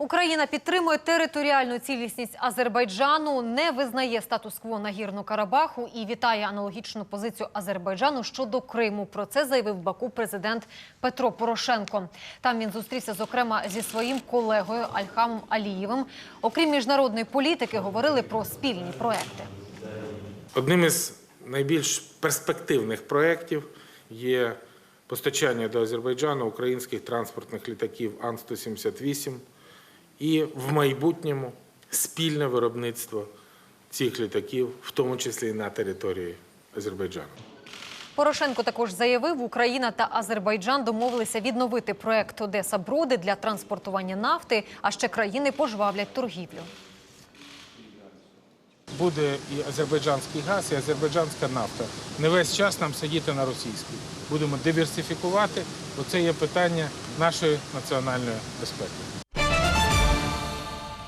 Україна підтримує територіальну цілісність Азербайджану, не визнає статус-кво Нагірну Карабаху і вітає аналогічну позицію Азербайджану щодо Криму. Про це заявив Баку президент Петро Порошенко. Там він зустрівся зокрема зі своїм колегою Альхамом Алієвим. Окрім міжнародної політики, говорили про спільні проекти. Одним із найбільш перспективних проєктів є постачання до Азербайджану українських транспортних літаків Ан-178 і в майбутньому спільне виробництво цих літаків, в тому числі і на території Азербайджану. Порошенко також заявив, Україна та Азербайджан домовилися відновити проект Одеса Броди для транспортування нафти, а ще країни пожвавлять торгівлю. буде і азербайджанський газ, і азербайджанська нафта. Не весь час нам сидіти на російській. Будемо диверсифікувати. Оце є питання нашої національної безпеки.